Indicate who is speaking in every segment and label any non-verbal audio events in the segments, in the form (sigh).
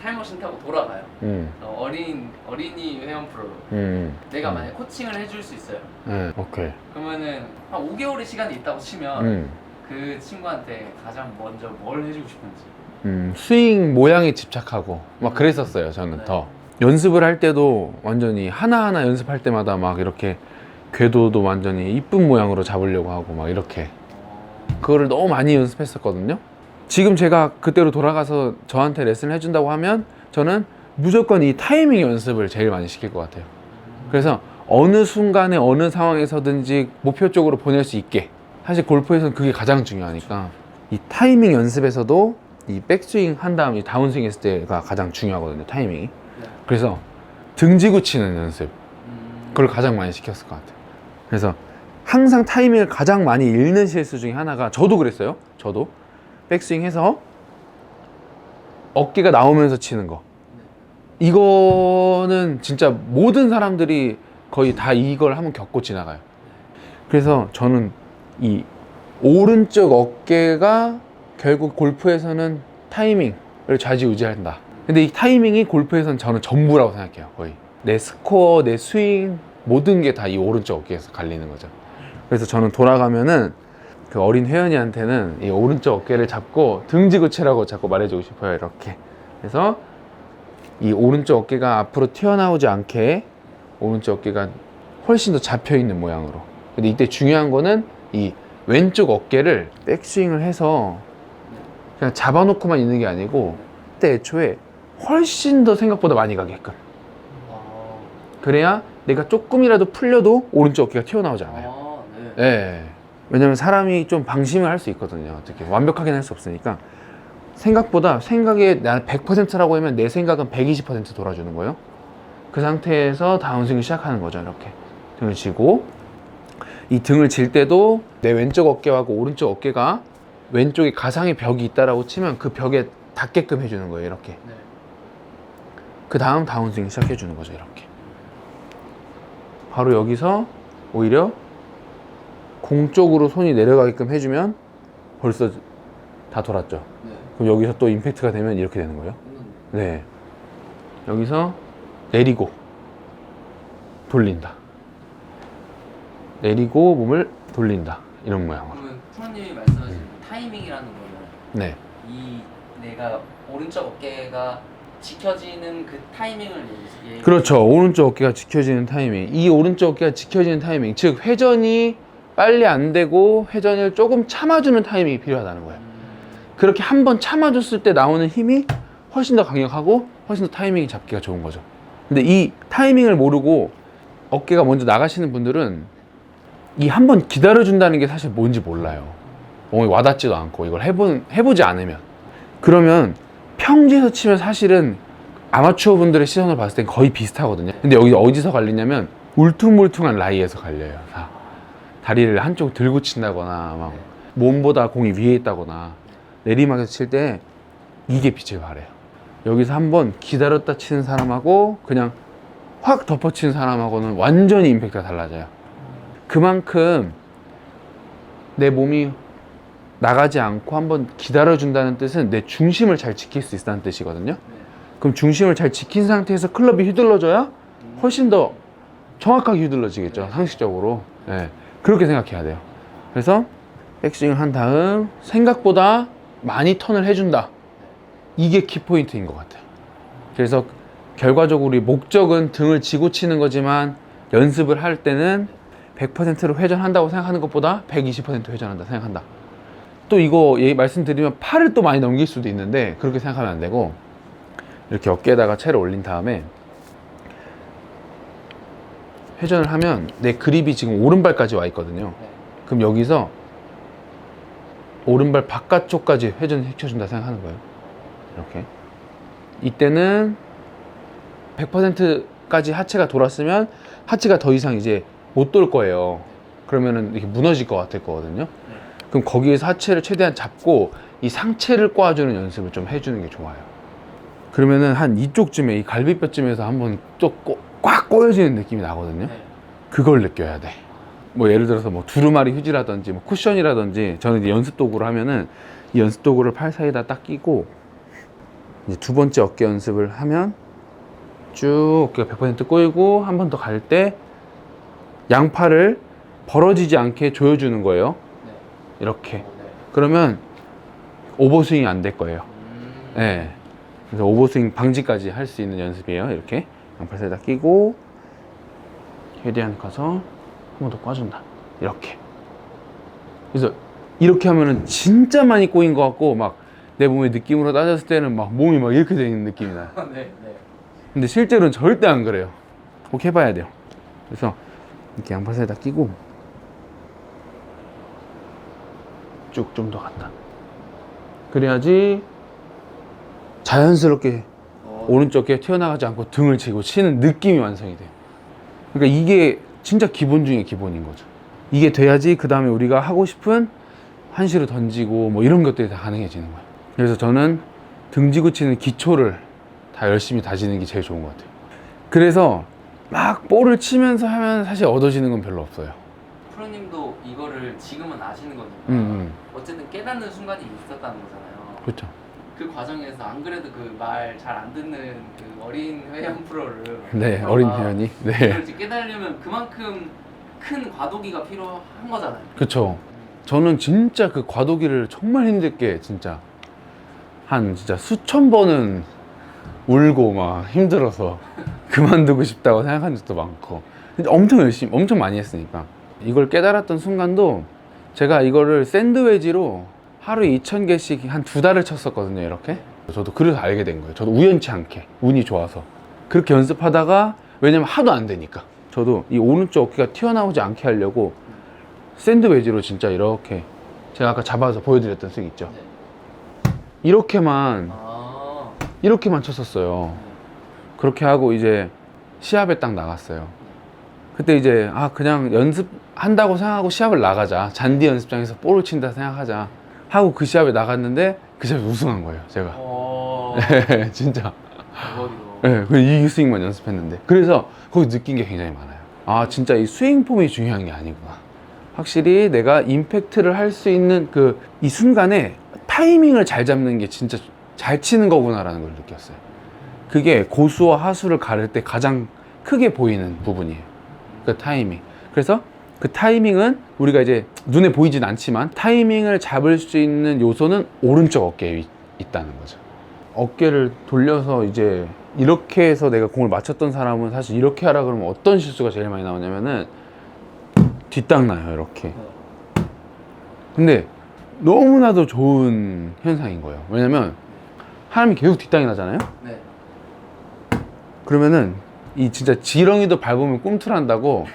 Speaker 1: 타임머신 타고 돌아가요.
Speaker 2: 음,
Speaker 1: 어, 어린 어린이 회원 프로로.
Speaker 2: 음.
Speaker 1: 내가
Speaker 2: 음.
Speaker 1: 만약 코칭을 해줄 수 있어요.
Speaker 2: 네, 오케이.
Speaker 1: 그러면은 한 5개월의 시간이 있다고 치면
Speaker 2: 음,
Speaker 1: 그 친구한테 가장 먼저 뭘 해주고 싶은지.
Speaker 2: 음, 스윙 모양에 집착하고 막 그랬었어요. 저는
Speaker 1: 네.
Speaker 2: 더 연습을 할 때도 완전히 하나 하나 연습할 때마다 막 이렇게 궤도도 완전히 이쁜 모양으로 잡으려고 하고 막 이렇게
Speaker 1: 어,
Speaker 2: 그거를 너무 많이 연습했었거든요. 지금 제가 그때로 돌아가서 저한테 레슨을 해준다고 하면 저는 무조건 이 타이밍 연습을 제일 많이 시킬 것 같아요. 그래서 어느 순간에 어느 상황에서든지 목표 쪽으로 보낼 수 있게. 사실 골프에서는 그게 가장 중요하니까 이 타이밍 연습에서도 이 백스윙 한 다음 이 다운스윙 했을 때가 가장 중요하거든요 타이밍이.
Speaker 1: 네.
Speaker 2: 그래서 등지고 치는 연습.
Speaker 1: 음,
Speaker 2: 그걸 가장 많이 시켰을 것 같아요. 그래서 항상 타이밍을 가장 많이 잃는 실수 중에 하나가 저도 그랬어요. 저도 백스윙 해서 어깨가 나오면서 치는 거. 이거는 진짜 모든 사람들이 거의 다 이걸 한번 겪고 지나가요. 그래서 저는 이 오른쪽 어깨가 결국 골프에서는 타이밍을 좌지우지한다. 근데 이 타이밍이 골프에서는 저는 전부라고 생각해요 거의. 내 스코어 내 스윙 모든 게 다 이 오른쪽 어깨에서 갈리는 거죠. 그래서 저는 돌아가면은 그 어린 회원이한테는 이 오른쪽 어깨를 잡고 등지고 치라고 자꾸 말해주고 싶어요 이렇게 그래서 이 오른쪽 어깨가 앞으로 튀어나오지 않게 오른쪽 어깨가 훨씬 더 잡혀 있는 모양으로 근데 이때 중요한 거는 이 왼쪽 어깨를 백스윙을 해서 그냥 잡아놓고만 있는 게 아니고 그때 애초에 훨씬 더 생각보다 많이 가게끔
Speaker 1: 어,
Speaker 2: 그래야 내가 조금이라도 풀려도 오른쪽 어깨가 튀어나오지 않아요
Speaker 1: 어, 네.
Speaker 2: 예. 왜냐면 사람이 좀 방심을 할 수 있거든요. 어떻게 완벽하게는 할수 없으니까 생각보다 생각에 난 100%라고 하면 내 생각은 120% 돌아주는 거예요. 그 상태에서 다운스윙을 시작하는 거죠. 이렇게 등을 쥐고 이 등을 질 때도 내 왼쪽 어깨하고 오른쪽 어깨가 왼쪽에 가상의 벽이 있다라고 치면 그 벽에 닿게끔 해주는 거예요. 이렇게.
Speaker 1: 네.
Speaker 2: 그 다음 다운스윙 시작해 주는 거죠 이렇게 바로 여기서 오히려 공 쪽으로 손이 내려가게끔 해주면 벌써 다 돌았죠
Speaker 1: 네.
Speaker 2: 그럼 여기서 또 임팩트가 되면 이렇게 되는 거예요
Speaker 1: 음,
Speaker 2: 네 여기서 내리고 돌린다 내리고 몸을 돌린다 이런 모양으로
Speaker 1: 그러면 프로님이 말씀하신
Speaker 2: 음.
Speaker 1: 타이밍이라는 거는
Speaker 2: 네
Speaker 1: 이 내가 오른쪽 어깨가 지켜지는 그 타이밍을 얘기-
Speaker 2: 그렇죠. 오른쪽 어깨가 지켜지는 타이밍. 이 오른쪽 어깨가 지켜지는 타이밍. 즉, 회전이 빨리 안 되고 회전을 조금 참아주는 타이밍이 필요하다는 거예요.
Speaker 1: 음,
Speaker 2: 그렇게 한 번 참아줬을 때 나오는 힘이 훨씬 더 강력하고 훨씬 더 타이밍이 잡기가 좋은 거죠. 근데 이 타이밍을 모르고 어깨가 먼저 나가시는 분들은 이 한 번 기다려준다는 게 사실 뭔지 몰라요. 몸에 와닿지도 않고 이걸 해본, 해보지 않으면. 그러면 평지에서 치면 사실은 아마추어 분들의 시선을 봤을 땐 거의 비슷하거든요. 근데 여기 어디서 갈리냐면 울퉁불퉁한 라이에서 갈려요. 다. 다리를 한쪽 들고 친다거나 막 몸보다 공이 위에 있다거나 내리막에서 칠 때 이게 빛을 발해요. 여기서 한번 기다렸다 치는 사람하고 그냥 확 덮어치는 사람하고는 완전히 임팩트가 달라져요. 그만큼 내 몸이 나가지 않고 한번 기다려준다는 뜻은 내 중심을 잘 지킬 수 있다는 뜻이거든요.
Speaker 1: 네.
Speaker 2: 그럼 중심을 잘 지킨 상태에서 클럽이 휘둘러져야
Speaker 1: 음,
Speaker 2: 훨씬 더 정확하게 휘둘러지겠죠. 상식적으로. 예. 그렇게 생각해야 돼요. 그래서 백스윙을 한 다음 생각보다 많이 턴을 해준다. 이게 키포인트인 것 같아요. 그래서 결과적으로 우리 목적은 등을 쥐고 치는 거지만 연습을 할 때는 100%로 회전한다고 생각하는 것보다 120% 회전한다 생각한다. 또 이거 말씀드리면 팔을 또 많이 넘길 수도 있는데 그렇게 생각하면 안 되고 이렇게 어깨에다가 채를 올린 다음에 회전을 하면 내 그립이 지금 오른발까지 와 있거든요.
Speaker 1: 네.
Speaker 2: 그럼 여기서 오른발 바깥쪽까지 회전시켜준다 생각하는 거예요. 이렇게. 이때는 100%까지 하체가 돌았으면 하체가 더 이상 이제 못 돌 거예요. 그러면은 이렇게 무너질 것 같을 거거든요. 그럼 거기에서 하체를 최대한 잡고 이 상체를 꽈주는 연습을 좀 해주는 게 좋아요. 그러면은 한 이쪽쯤에 이 갈비뼈쯤에서 한번 또 꽉 꼬여지는 느낌이 나거든요.
Speaker 1: 네.
Speaker 2: 그걸 느껴야 돼. 뭐 예를 들어서 뭐 두루마리 휴지라든지 뭐 쿠션이라든지 저는 이제 연습 도구를 하면은 이 연습 도구를 팔 사이에다 딱 끼고 이제 두 번째 어깨 연습을 하면 쭉 어깨가 100% 꼬이고 한 번 더 갈 때 양팔을 벌어지지 않게 조여주는 거예요.
Speaker 1: 네.
Speaker 2: 이렇게.
Speaker 1: 네.
Speaker 2: 그러면 오버스윙이 안 될 거예요.
Speaker 1: 음.
Speaker 2: 네. 그래서 오버스윙 방지까지 할 수 있는 연습이에요. 이렇게 양팔 살짝 끼고 헤디한 가서 한 번 더 꽈준다. 이렇게. 그래서 이렇게 하면은 진짜 많이 꼬인 것 같고 막 내 몸의 느낌으로 따졌을 때는 막 몸이 막 이렇게 되는 느낌이 나요. (laughs)
Speaker 1: 네. 네.
Speaker 2: 근데 실제로는 절대 안 그래요. 꼭 해봐야 돼요. 그래서 이렇게 양팔 살짝 끼고 쭉 좀더 갔다. 그래야지 자연스럽게
Speaker 1: 어,
Speaker 2: 오른쪽에 튀어나가지 않고 등을 치고 치는 느낌이 완성이 돼요. 그러니까 이게 진짜 기본 중에 기본인 거죠. 이게 돼야지 그 다음에 우리가 하고 싶은 한시로 던지고 뭐 이런 것들이 다 가능해지는 거예요. 그래서 저는 등지고 치는 기초를 다 열심히 다지는 게 제일 좋은 것 같아요. 그래서 막 볼을 치면서 하면 사실 얻어지는 건 별로 없어요.
Speaker 1: 프로님도 이거를 지금은 아시는 거니까
Speaker 2: 음, 음.
Speaker 1: 어쨌든 깨닫는 순간이 있었다는 거잖아요.
Speaker 2: 그렇죠.
Speaker 1: 그 과정에서 안 그래도 그 말 잘 안 듣는 그 어린 회원 프로를 (laughs)
Speaker 2: 네,
Speaker 1: 프로가
Speaker 2: 어린 회원이. 네.
Speaker 1: 이제 깨달으려면 그만큼 큰 과도기가 필요한 거잖아요.
Speaker 2: 그렇죠. 저는 진짜 그 과도기를 정말 힘들게 진짜 한 진짜 수천 번은 울고 막 힘들어서 (laughs) 그만두고 싶다고 생각한 적도 많고 근데 엄청 열심히 엄청 많이 했으니까 이걸 깨달았던 순간도 제가 이거를 샌드웨지로 하루에 2,000개씩 한 두 달을 쳤었거든요 이렇게. 저도 그래서 알게 된 거예요. 저도 우연치 않게 운이 좋아서. 그렇게 연습하다가 왜냐면 하도 안 되니까. 저도 이 오른쪽 어깨가 튀어나오지 않게 하려고 샌드웨지로 진짜 이렇게 제가 아까 잡아서 보여드렸던 스윙 있죠?
Speaker 1: 네.
Speaker 2: 이렇게만
Speaker 1: 아,
Speaker 2: 이렇게만 쳤었어요. 그렇게 하고 이제 시합에 딱 나갔어요. 그때 이제 아 그냥 연습한다고 생각하고 시합을 나가자. 잔디 연습장에서 볼을 친다 생각하자 하고 그 시합에 나갔는데 그 시합에 우승한 거예요 제가.
Speaker 1: 어, (laughs)
Speaker 2: 네, 진짜.
Speaker 1: 대박이다.
Speaker 2: 네, 그이 스윙만 연습했는데. 그래서 거기 느낀 게 굉장히 많아요. 아 진짜 이 스윙 폼이 중요한 게 아니구나. 확실히 내가 임팩트를 할 수 있는 그 이 순간에 타이밍을 잘 잡는 게 진짜 잘 치는 거구나라는 걸 느꼈어요. 그게 고수와 하수를 가를 때 가장 크게 보이는 부분이에요. 그 타이밍. 그래서 그 타이밍은 우리가 이제 눈에 보이진 않지만 타이밍을 잡을 수 있는 요소는 오른쪽 어깨에 있- 있다는 거죠. 어깨를 돌려서 이제 이렇게 해서 내가 공을 맞췄던 사람은 사실 이렇게 하라 그러면 어떤 실수가 제일 많이 나오냐면은 뒷땅 나요 이렇게. 근데 너무나도 좋은 현상인 거예요. 왜냐면 사람이 계속 뒷땅이 나잖아요?
Speaker 1: 네.
Speaker 2: 그러면은 이 진짜 지렁이도 밟으면 꿈틀한다고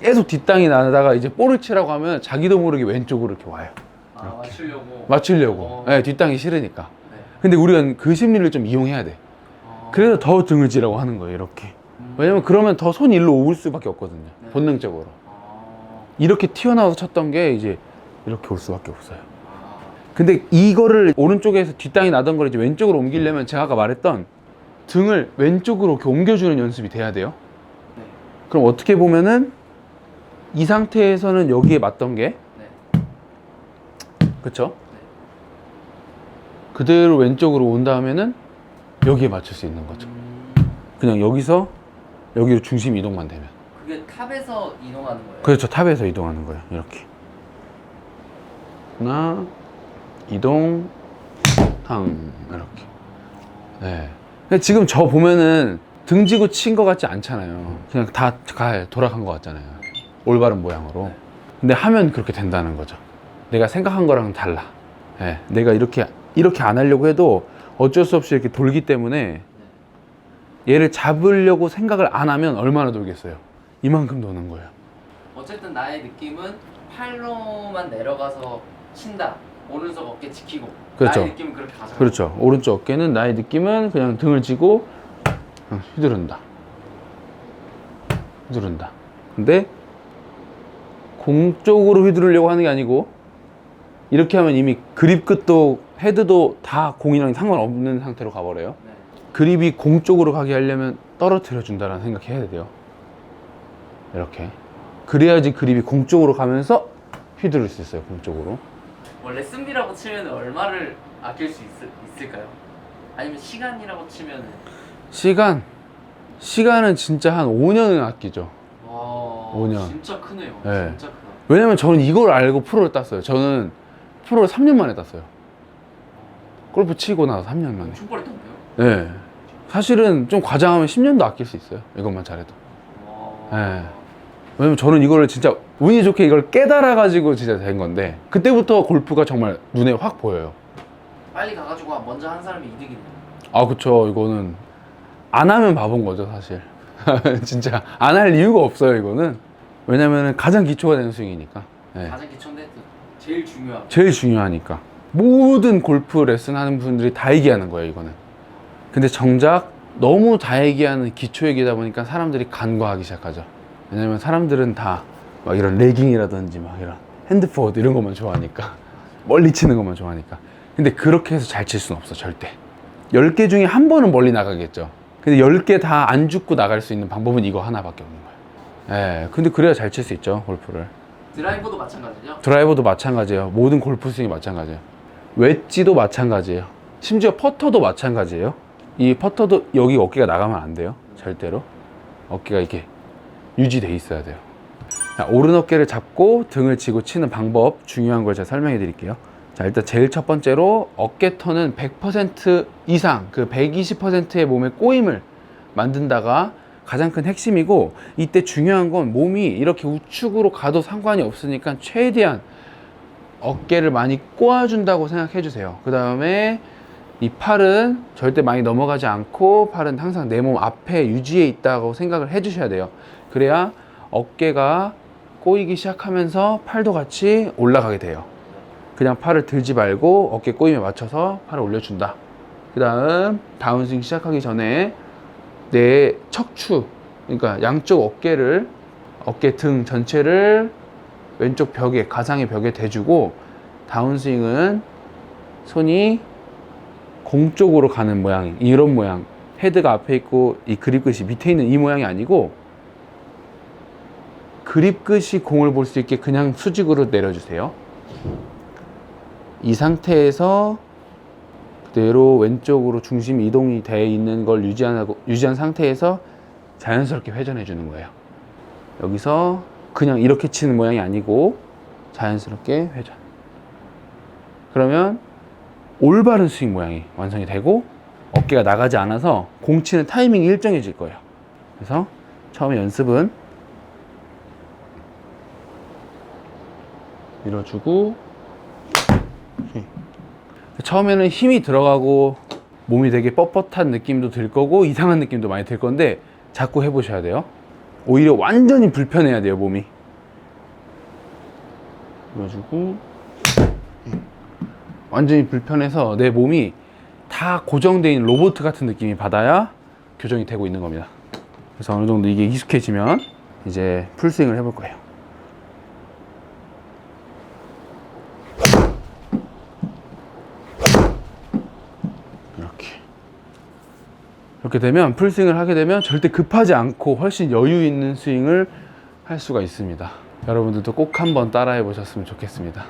Speaker 2: 계속 뒷땅이 나다가 이제 볼을 치라고 하면 자기도 모르게 왼쪽으로 이렇게 와요
Speaker 1: 아, 맞추려고.
Speaker 2: 맞추려고
Speaker 1: 어.
Speaker 2: 네, 뒷땅이 싫으니까
Speaker 1: 네.
Speaker 2: 근데 우리가 그 심리를 좀 이용해야 돼
Speaker 1: 어.
Speaker 2: 그래서 더 등을 지라고 하는 거예요 이렇게
Speaker 1: 음.
Speaker 2: 왜냐면 그러면 더 손이 일로 올 수밖에 없거든요
Speaker 1: 네.
Speaker 2: 본능적으로
Speaker 1: 어.
Speaker 2: 이렇게 튀어나와서 쳤던 게 이제 이렇게 올 수밖에 없어요
Speaker 1: 아.
Speaker 2: 근데 이거를 오른쪽에서 뒷땅이 나던 걸 이제 왼쪽으로 옮기려면 제가 아까 말했던 등을 왼쪽으로 이렇게 옮겨주는 연습이 돼야 돼요
Speaker 1: 네.
Speaker 2: 그럼 어떻게 보면은 이 상태에서는 여기에 맞던 게?
Speaker 1: 네.
Speaker 2: 그쵸? 그대로 왼쪽으로 온 다음에는 여기에 맞출 수 있는 거죠.
Speaker 1: 음,
Speaker 2: 그냥 여기서 여기로 중심 이동만 되면.
Speaker 1: 그게 탑에서 이동하는 거예요.
Speaker 2: 그렇죠. 탑에서 이동하는 거예요. 이렇게. 하나 이동 탕. 이렇게. 네. 근데 지금 저 보면은 등지고 친 것 같지 않잖아요. 그냥 다 가, 돌아간 것 같잖아요 올바른 모양으로 근데 하면 그렇게 된다는 거죠 내가 생각한 거랑은 달라 네, 내가 이렇게 이렇게 안 하려고 해도 어쩔 수 없이 이렇게 돌기 때문에 얘를 잡으려고 생각을 안 하면 얼마나 돌겠어요 이만큼 도는 거예요
Speaker 1: 어쨌든 나의 느낌은 팔로만 내려가서 친다. 오른쪽 어깨 지키고.
Speaker 2: 그렇죠.
Speaker 1: 나의 느낌은 그렇게 가져.
Speaker 2: 그렇죠. 오른쪽 어깨는 나의 느낌은 그냥 등을 쥐고 그냥 휘두른다. 휘두른다. 근데 공 쪽으로 휘두르려고 하는 게 아니고 이렇게 하면 이미 그립 끝도 헤드도 다 공이랑 상관없는 상태로 가버려요.
Speaker 1: 네.
Speaker 2: 그립이 공 쪽으로 가게 하려면 떨어뜨려 준다라는 생각해야 돼요. 이렇게. 그래야지 그립이 공 쪽으로 가면서 휘두를 수 있어요. 공 쪽으로.
Speaker 1: 원래 쓴비라고 치면 얼마를 아낄 수 있, 을 까요 아니면 시간이라고 치면은
Speaker 2: 시간 시간은 진짜 한 5년은 아끼죠.
Speaker 1: 와
Speaker 2: 5년.
Speaker 1: 진짜 크네요.
Speaker 2: 네.
Speaker 1: 진짜 크다.
Speaker 2: 왜냐면 저는 이걸 알고 프로를 땄어요. 저는 프로를 3년 만에 땄어요. 골프 치고 나서 3년 만에.
Speaker 1: 빨리 떴네요.
Speaker 2: 네. 사실은 좀 과장하면 10년도 아낄 수 있어요. 이것만 잘해도.
Speaker 1: 와.
Speaker 2: 네. 왜냐면 저는 이거를 진짜 운이 좋게 이걸 깨달아가지고 진짜 된 건데 그때부터 골프가 정말 눈에 확 보여요.
Speaker 1: 빨리 가가지고 먼저 한 사람이 이득이네요.
Speaker 2: 아 그쵸 이거는 안 하면 바본 거죠 사실 (laughs) 진짜 안 할 이유가 없어요 이거는. 왜냐면은 가장 기초가 되는 스윙이니까. 네.
Speaker 1: 가장 기초인데 제일 중요하고.
Speaker 2: 제일 중요하니까. 모든 골프 레슨 하는 분들이 다 얘기하는 거예요 이거는. 근데 정작 너무 다 얘기하는 기초 얘기다 보니까 사람들이 간과하기 시작하죠. 왜냐면 사람들은 다 막 이런 레깅이라든지 막 이런 핸드포워드 이런 것만 좋아하니까. (laughs) 멀리 치는 것만 좋아하니까. 근데 그렇게 해서 잘 칠 수는 없어 절대. 10개 중에 한 번은 멀리 나가겠죠 근데 10개 다 안 죽고 나갈 수 있는 방법은 이거 하나밖에 없는 거예요 예, 근데 그래야 잘 칠 수 있죠 골프를
Speaker 1: 드라이버도 마찬가지죠.
Speaker 2: 드라이버도 마찬가지예요. 모든 골프 스윙이 마찬가지예요. 웨지도 마찬가지예요. 심지어 퍼터도 마찬가지예요. 이 퍼터도 여기 어깨가 나가면 안 돼요. 절대로. 어깨가 이렇게 유지돼 있어야 돼요. 자, 오른 어깨를 잡고 등을 쥐고 치는 방법 중요한 걸 제가 설명해 드릴게요. 자, 일단 제일 첫 번째로 어깨 턴은 100% 이상 그 120%의 몸의 꼬임을 만든다가 가장 큰 핵심이고 이때 중요한 건 몸이 이렇게 우측으로 가도 상관이 없으니까 최대한 어깨를 많이 꼬아준다고 생각해 주세요. 그 다음에 이 팔은 절대 많이 넘어가지 않고 팔은 항상 내 몸 앞에 유지해 있다고 생각을 해 주셔야 돼요. 그래야 어깨가 꼬이기 시작하면서 팔도 같이 올라가게 돼요. 그냥 팔을 들지 말고 어깨 꼬임에 맞춰서 팔을 올려준다. 그 다음 다운스윙 시작하기 전에 내 척추, 그러니까 양쪽 어깨를 어깨 등 전체를 왼쪽 벽에 가상의 벽에 대주고 다운스윙은 손이 공 쪽으로 가는 모양, 이런 모양. 헤드가 앞에 있고 이 그립 끝이 밑에 있는 이 모양이 아니고 그립 끝이 공을 볼 수 있게 그냥 수직으로 내려주세요. 이 상태에서 그대로 왼쪽으로 중심 이동이 돼 있는 걸 유지하고 유지한 상태에서 자연스럽게 회전해 주는 거예요. 여기서 그냥 이렇게 치는 모양이 아니고 자연스럽게 회전. 그러면 올바른 스윙 모양이 완성이 되고 어깨가 나가지 않아서 공 치는 타이밍이 일정해질 거예요. 그래서 처음에 연습은 밀어주고 처음에는 힘이 들어가고 몸이 되게 뻣뻣한 느낌도 들 거고 이상한 느낌도 많이 들 건데 자꾸 해보셔야 돼요. 오히려 완전히 불편해야 돼요 몸이. 밀어주고 완전히 불편해서 내 몸이 다 고정되어 있는 로봇 같은 느낌이 받아야 교정이 되고 있는 겁니다. 그래서 어느 정도 이게 익숙해지면 이제 풀스윙을 해볼 거예요. 이렇게. 이렇게 되면 풀스윙을 하게 되면 절대 급하지 않고 훨씬 여유 있는 스윙을 할 수가 있습니다. 여러분들도 꼭 한번 따라해 보셨으면 좋겠습니다.